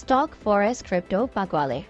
stock forex crypto ပါကွာလဲ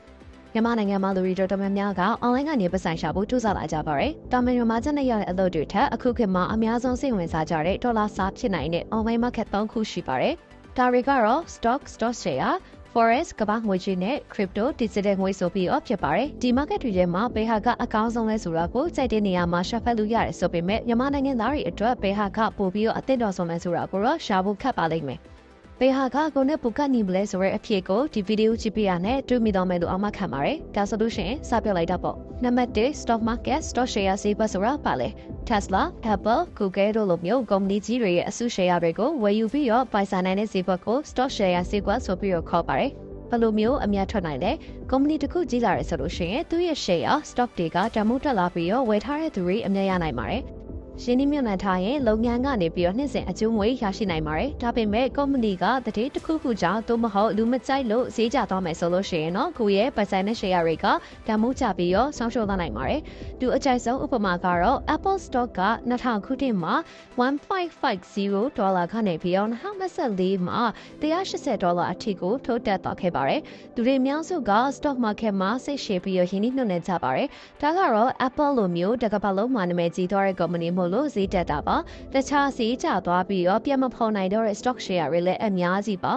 မြန်မာနိုင်ငံမှာလူတွေတော်တော်များများက online ကနေပတ်ဆိုင်ရှာဖို့ကြိုးစားလာကြပါတယ်။တာမန်မြန်မာကျပ်နဲ့ရတဲ့အလုပ်တွေထက်အခုခေတ်မှာအများဆုံးစိတ်ဝင်စားကြတဲ့ဒေါ်လာစားဖြစ်နိုင်တဲ့ online market ၃ခုရှိပါတယ်။ဒါတွေကတော့ stock, stock share, forex ကမ္ဘာငွေကြေးနဲ့ crypto digital ငွေဆိုပြီးတော့ဖြစ်ပါတယ်။ဒီ market တွေထဲမှာဘယ်ဟာကအကောင်းဆုံးလဲဆိုတာကိုကြိုက်တဲ့နေရာမှာရှာဖတ်လို့ရတယ်ဆိုပေမဲ့မြန်မာနိုင်ငံသားတွေအတွက်ဘယ်ဟာကပို့ပြီးတော့အသင့်တော်ဆုံးလဲဆိုတာကိုတော့ရှာဖို့ခက်ပါလိမ့်မယ်။ ဘယ်ဟာကကိုနဲ့ပူကတ်နေမလဲဆိုတဲ့အဖြစ်ကိုဒီဗီဒီယိုကြည့်ပြရနဲ့တွေ့မိတော့မယ်လို့အမှခံပါတယ်။ဒါဆိုလို့ရှိရင်စပြလိုက်တော့ပေါ့။နံပါတ်1 stock market stock share ဈေးကွက်ဆိုတာပါလေ Tesla, Apple, Google တို့လိုမျိုးကုမ္ပဏီကြီးတွေရဲ့အစု share တွေကိုဝယ်ယူပြီးတော့ပိုင်ဆိုင်နိုင်တဲ့ဈေးကွက်ကို stock share ဈေးကွက်ဆိုပြီးတော့ခေါ်ပါတယ်။ဘယ်လိုမျိုးအများထွက်နိုင်လဲကုမ္ပဏီတစ်ခုကြီးလာတယ်ဆိုလို့ရှိရင်သူ့ရဲ့ share stock တွေကတမိုးတက်လာပြီးတော့ဝယ်ထားတဲ့သူတွေအများရနိုင်ပါတယ်။ ရင်းနှီးမြှုပ်နှံထားရင်လုပ်ငန်းကနေပြီးတော့နှစ်စဉ်အကျိုးငွေရရှိနိုင်ပါတယ်။ဒါပေမဲ့ကုမ္ပဏီကတတိတစ်ခုခုကြောင့်သို့မဟုတ်လူမကြိုက်လို့ဈေးကျသွားမယ်ဆိုလို့ရှိရင်တော့ကိုယ့်ရဲ့ပတ်စံနဲ့ share တွေကတန်မိုးကျပြီးတော့ဆောင်းရှုံးသွားနိုင်ပါတယ်။သူအကြိုက်ဆုံးဥပမာကတော့ Apple stock က2000ခုနှစ်မှာ1550ဒေါ်လာကနေပြီးတော့2024မှာ180ဒေါ်လာအထိကိုထိုးတက်သွားခဲ့ပါတယ်။သူတွေအများစုက stock market မှာစိတ်ရှည်ပြီးတော့ရင်းနှီးမြှုပ်နှံကြပါတယ်။ဒါကတော့ Apple လိုမျိုးတကပတ်လုံးမှာနာမည်ကြီးသွားတဲ့ကုမ္ပဏီမို့လို့ဈေးတက်တာပါတခြားဈေးကျသွားပြီးတော့ပြတ်မဖော်နိုင်တော့တဲ့ stock share တွေလည်းအများကြီးပါ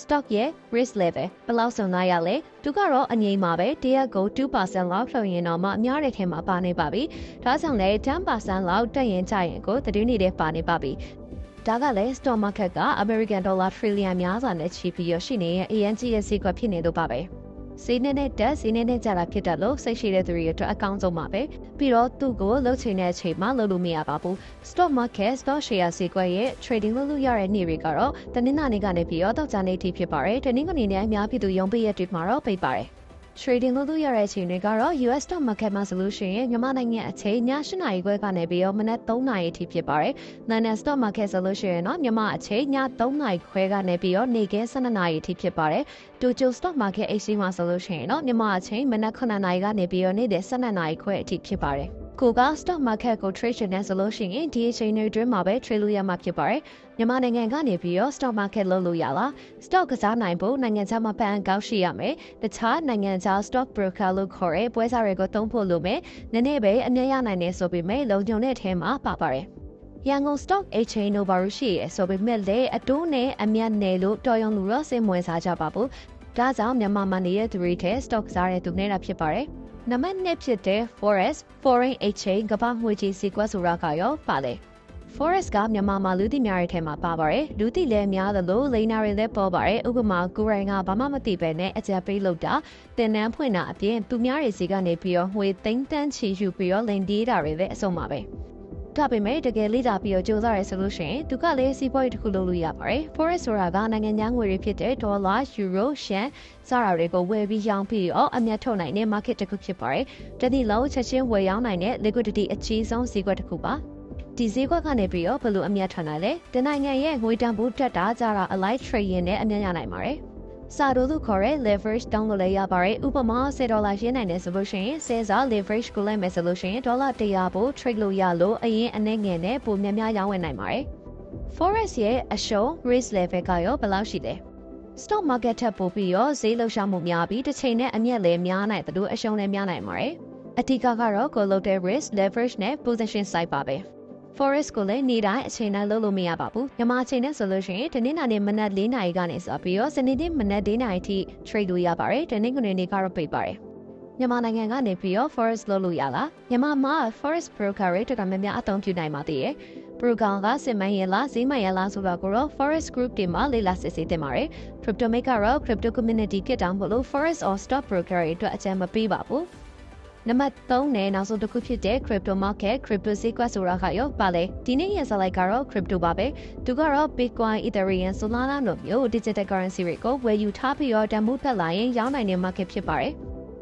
stock ရဲ့ risk level ဘယ်လောက်ဆုံးနိုင်ရလဲသူကတော့အငြိမ်ပါပဲတရက်ကို2%လောက်ဖြုံရင်တော့မှအများတဲ့ထဲမှာပါနေပါပြီဒါကြောင့်လည်း10%လောက်တက်ရင်ကြရင်ကိုတတိနေတဲ့ပါနေပါပြီဒါကလည်း stock market က American dollar trillion များစွာနဲ့ချီပြီးရရှိနေတဲ့ ANC ရဲ့ဈေးကွက်ဖြစ်နေလို့ပါပဲ။ ဈေးနဲ့နဲ့တက်ဈေးနဲ့နဲ့ကြတာဖြစ်တတ်လို့စိတ်ရှိတဲ့သူတွေအတွက်အကောင်းဆုံးပါပဲပြီးတော့သူ့ကိုလှုပ်ချိန်တဲ့အချိန်မှာလှုပ်လို့မရပါဘူး stock market stock share ဈေးကွက်ရဲ့ trading လုပ်လို့ရတဲ့နေ့တွေကတော့တနင်္လာနေ့ကနေပြီးတော့တောက်ကြနေ့ထိဖြစ်ပါတယ်တနင်္ဂနွေနေ့အများပြည်သူရုံးပိတ်ရက်တွေမှာတော့ပိတ်ပါတယ် trading လုပ်လို့ရတဲ့အချိန်တွေကတော့ US stock market မှာဆိုလို့ရှိရင်မြန်မာနိုင်ငံအချိန်ည8နာရီခွဲကနေပြီးတော့မနက်3နာရီအထိဖြစ်ပါတယ်။ London stock market ဆိုလို့ရှိရင်တော့မြန်မာအချိန်ည3နာရီခွဲကနေပြီးတော့နေ့ကဲ12နာရီအထိဖြစ်ပါတယ်။ Tokyo stock market exchange မှာဆိုလို့ရှိရင်တော့မြန်မာအချိန်မနက်9နာရီကနေပြီးတော့နေ့တဲ့12နာရီခွဲအထိဖြစ်ပါတယ်။ ကိုက stock market ကို trade ရှင်နေဆိုလို့ရှိရင်ဒီအချိန်တွေအတွင်းမှာပဲ trade လုပ်ရမှာဖြစ်ပါတယ်။မြန်မာနိုင်ငံကနေပြီးတော့ stock market လုပ်လို့ရလား။ stock ကစားနိုင်ဖို့နိုင်ငံခြားမှာပန်ကောက်ရှိရမယ်။တခြားနိုင်ငံခြား stock broker လို့ခေါ်တဲ့ပွဲစားတွေကိုသုံးဖို့လိုမယ်။နည်းနည်းပဲအမြတ်ရနိုင်နေဆိုပေမဲ့လုံခြုံတဲ့အထဲမှာပါပါတယ်။ရန်ကုန် stock exchange တို့ဘာလို့ရှိရဲဆိုပေမဲ့လည်းအတိုးနဲ့အမြတ်နယ်လို့တော်ရုံလူတော့စိတ်ဝင်စားကြပါဘူး။ဒါကြောင့်မြန်မာမှာနေတဲ့သူတွေထဲ stock စားတဲ့သူနေတာဖြစ်ပါတယ်။ နံပါတ်2ဖြစ်တဲ့ Forex Foreign Exchange ကမ္ဘာငွေကြေးစီကွက်ဆိုတာကရောပါလေ Forex ကမြန်မာမှာလူသိများတဲ့ထဲမှာပါပါတယ်လူသိလည်းများသလိုလိန်နာတွေလည်းပေါ်ပါတယ်ဥပမာကိုရိုင်းကဘာမှမသိပဲနဲ့အကြံပေးလို့တာတင်နန်းဖွင့်တာအပြင်သူများတွေစီကနေပြီးတော့ငွေသိန်းတန်းချီယူပြီးတော့လိန်ဒီတာတွေလည်းအဆုံးပါပဲ။ ဒါပေမဲ့တကယ်လေ့လာပြီးတော့ကြိုးစားရဲဆိုလို့ရှိရင်သူကလည်းစီးပွားရေးတစ်ခုလုပ်လို့ရပါတယ်။ Forex ဆိုတာကနိုင်ငံခြားငွေတွေဖြစ်တဲ့ဒေါ်လာ၊ယူရို၊ရှန်စတာတွေကိုဝယ်ပြီးရောင်းပြီးတော့အမြတ်ထုတ်နိုင်တဲ့ market တစ်ခုဖြစ်ပါတယ်။တတိလုံးချက်ချင်းဝယ်ရောင်းနိုင်တဲ့ liquidity အကြီးဆုံးဈေးကွက်တစ်ခုပါ။ဒီဈေးကွက်ကနေပြီးတော့ဘယ်လိုအမြတ်ထွက်နိုင်လဲ။တနိုင်ငံရဲ့ငွေတန်ဖိုးတက်တာကြတာ alike trade ရင်းနဲ့အမြတ်ရနိုင်ပါတယ်။ စာတို့သူခေါ်တဲ့ leverage တောင်းလို့လည်းရပါတယ်ဥပမာ10ဒေါ်လာရင်းနိုင်တယ်ဆိုလို့ရှိရင်10စာ leverage ကိုလိုက်မယ်ဆိုလို့ရှိရင်ဒေါ်လာ100ပို့ trade လို့ရလို့အရင်အနေငယ်နဲ့ပိုများများရောင်းဝယ်နိုင်ပါတယ် forex ရဲ့အရှုံး risk level ကရောဘယ်လောက်ရှိလဲ stock market ထက်ပိုပြီးရောဈေးလှုပ်ရှားမှုများပြီးတစ်ချိန်နဲ့အမြတ်လည်းများနိုင်တယ်လို့အရှုံးလည်းများနိုင်ပါတယ်အဓိကကတော့ကိုလုပ်တဲ့ risk leverage နဲ့ position size ပါပဲ forest ကိုလည်းနေ့တိုင်းအချိန်တိုင်းလုပ်လို့မရပါဘူး။မြန်မာအချိန်နဲ့ဆိုလို့ရှိရင်တနင်္လာနေ့မနက်၄နာရီကနေစပြီးတော့စနေနေ့မနက်၄နာရီထိ trade လုပ်ရပါတယ်။တနင်္ဂနွေနေ့ကတော့ပိတ်ပါတယ်။မြန်မာနိုင်ငံကနေပြီးတော့ forest လုပ်လို့ရလား။မြန်မာမှာ forest broker တွေတော်တော်များများအသုံးပြုနိုင်ပါသေးတယ်။ broker ကစစ်မှန်ရလားဈေးမှန်ရလားဆိုတာကိုတော့ forest group တွေမှာလေ့လာစစ်ဆေးတင်ပါတယ်။ crypto maker ကတော့ crypto community ဖြစ်တောင်းဖို့လို့ forest or stock broker တွေအတွက်အကြံမပေးပါဘူး။ နံပါတ်3နဲ့နောက်ဆုံးတစ်ခုဖြစ်တဲ့ crypto market crypto ဈေးကွက်ဆိုတာကရောပါလေဒီနေ့ရစလိုက်ကတော့ crypto ပါပဲသူကတော့ bitcoin ethereum solana တို့မျိုး digital currency တွေကိုဝယ်ယူထားပြီးတော့တန်ဖိုးတက်လာရင်ရောင်းနိုင်တဲ့ market ဖြစ်ပါတယ်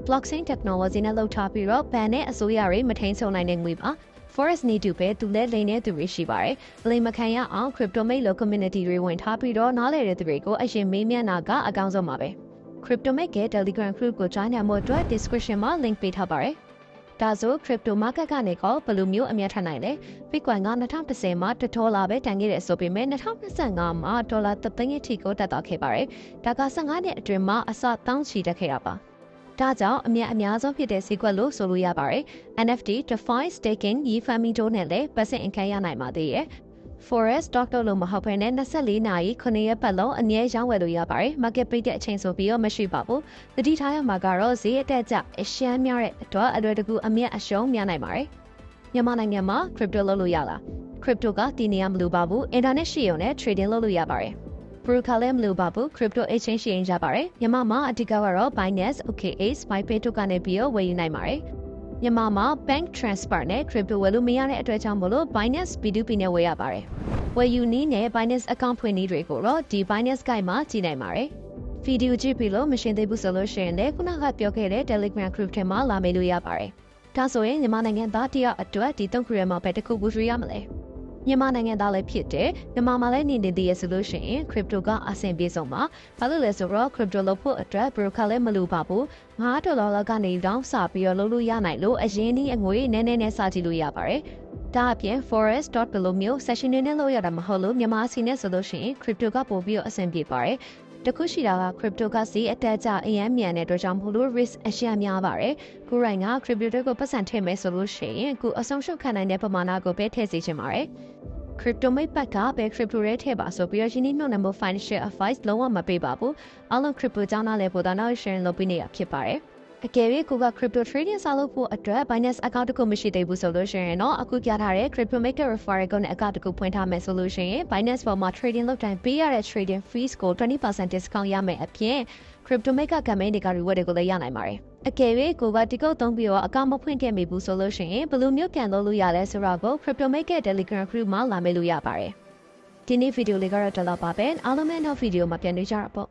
blockchain technology နဲ့လုပ်ထားပြီးတော့ဘဏ်နဲ့အစိုးရတွေမထိန်ဆုံနိုင်တဲ့ငွေပါ Forest နေတူပဲသူလည်းလိန်တဲ့သူတွေရှိပါတယ်။လိန်မခံရအောင် crypto mate လို့ community တွေဝင်ထားပြီးတော့နားလည်တဲ့သူတွေကိုအရင်မေးမြန်းတာကအကောင်းဆုံးပါပဲ။ Cryptomate ရဲ့ Telegram group ကို join နိုင်ဖို့အတွက် description မှာ link ပေးထားပါတယ်။ဒါဆို crypto market ကနေကောဘယ်လိုမျိုးအမြတ်ထွက်နိုင်လဲ Bitcoin က2010မှာ1ဒေါ်လာပဲတန်ခဲ့တယ်ဆိုပေမဲ့2025မှာဒေါ်လာ3သိန်းအထိကိုတက်သွားခဲ့ပါတယ်ဒါက15နှစ်အတွင်းမှာအစတောင်းချီတက်ခဲ့တာပါဒါကြောင့်အမြတ်အများဆုံးဖြစ်တဲ့ဈေးကွက်လို့ဆိုလို့ရပါတယ် NFT DeFi staking ရီဖန်မီတိုနဲ့လည်းပတ်စင်အခန်းရနိုင်ပါသေးတယ် Forest Doctor လို့မဟုတ်ဘဲနဲ့24နာရီ9ရက်ပတ်လုံးအမြဲရောင်းဝယ်လို့ရပါတယ်။ market ပိတ်တဲ့အချိန်ဆိုပြီးတော့မရှိပါဘူး။တတိထားရမှာကတော့ဈေးအတက်ကြအရှမ်းများတဲ့အတွက်အလွယ်တကူအမြတ်အရှုံးများနိုင်ပါတယ်။မြန်မာနိုင်ငံမှာ crypto လုပ်လို့ရလား။ crypto ကတည်နေရမလို့ပါဘူး။ internet ရှိရုံနဲ့ trading လုပ်လို့ရပါတယ်။ broker လည်းမလို့ပါဘူး။ crypto exchange ရှိရင်ရပါတယ်။မြန်မာမှာအဓိကကတော့ Binance, OKX, Bybit တို့ကနေပြီးတော့ဝယ်ယူနိုင်ပါတယ်။ မြန်မာမှာ bank transfer နဲ့ crypto ဝယ်လို့မရတဲ့အတွက်ကြောင့်မလို့ Binance P2P နဲ့ဝယ်ရပါတယ်။ဝယ်ယူနည်းနဲ့ Binance account ဖွင့်နည်းတွေကိုတော့ဒီ Binance Guide မှာကြည့်နိုင်ပါတယ်။ဗီဒီယိုကြည့်ပြီးလို့မရှင်းသေးဘူးဆိုလို့ရှိရင်လည်းခုနကပြောခဲ့တဲ့ Telegram group ထဲမှာလာမေးလို့ရပါတယ်။ဒါဆိုရင်မြန်မာနိုင်ငံသားတယောက်အတွက်ဒီသုံးခုရမှာပဲတစ်ခုဘူးရရမလဲ။ မြန်မာနိုင်ငံသားလည်းဖြစ်တယ်မြန်မာမှာလည်းနေနေသေးရဆိုလို့ရှိရင် crypto ကအဆင်ပြေဆုံးပါဘာလို့လဲဆိုတော့ crypto လုပ်ဖို့အတွက် broker လည်းမလိုပါဘူး9ဒေါ်လာလောက်ကနေတောင်းစပြီးတော့လုပ်လို့ရနိုင်လို့အရင်ဒီအငွေနည်းနည်းနဲ့စကြည့်လို့ရပါတယ်ဒါအပြင် forest.below မျိုး session တွေနဲ့လုပ်ရတာမဟုတ်လို့မြန်မာစီနဲ့ဆိုလို့ရှိရင် crypto ကပို့ပြီးတော့အဆင်ပြေပါတယ် တခုရှိတာက crypto ကစီအတက်ကြအရန်မြန်တဲ့အတွက်ကြောင့်မို့လို့ risk အရှက်များပါတယ်။ကိုရိုင်းက crypto တွေကိုပတ်စံထည့်မယ်ဆိုလို့ရှိရင်ကိုအဆုံးရှုံးခံနိုင်တဲ့ပမာဏကိုပဲထည့်စေချင်ပါတယ်။ crypto မိတ်ပတ်ကပဲ crypto ရဲထည့်ပါဆိုပြီးတော့ရှင်ဒီမြုံနံပါတ် financial advice လုံးဝမပေးပါဘူး။အားလုံး crypto ကြောင်းသားလည်းပို့တာနောက် share လုပ်ပေးနေတာဖြစ်ပါတယ်။ အကယ်၍ကိုက crypto trading စလုပ်ဖို့အတွက် Binance account တစ်ခုမရှိသေးဘူးဆိုလို့ရှိရင်တော့အခုပြထားတဲ့ crypto maker referral code နဲ့ account တစ်ခုဖွင့်ထားမယ်ဆိုလို့ရှိရင် Binance ပေါ်မှာ trading လုပ်တိုင်းပေးရတဲ့ trading fees ကို20% discount ရမယ်အပြင် crypto maker campaign တွေက reward တွေကိုလည်းရနိုင်ပါတယ်အကယ်၍ကိုကဒီကုတ်သုံးပြီးတော့အကောင့်မဖွင့်ခဲ့မိဘူးဆိုလို့ရှိရင်ဘယ်လိုမျိုးပြန်လုပ်လို့ရလဲဆိုတော့ကို crypto maker telegram group မှာလာမေးလို့ရပါတယ်ဒီနေ့ဗီဒီယိုလေးကတော့ဒီလောက်ပါပဲအားလုံးပဲနောက်ဗီဒီယိုမှာပြန်တွေ့ကြတာပေါ့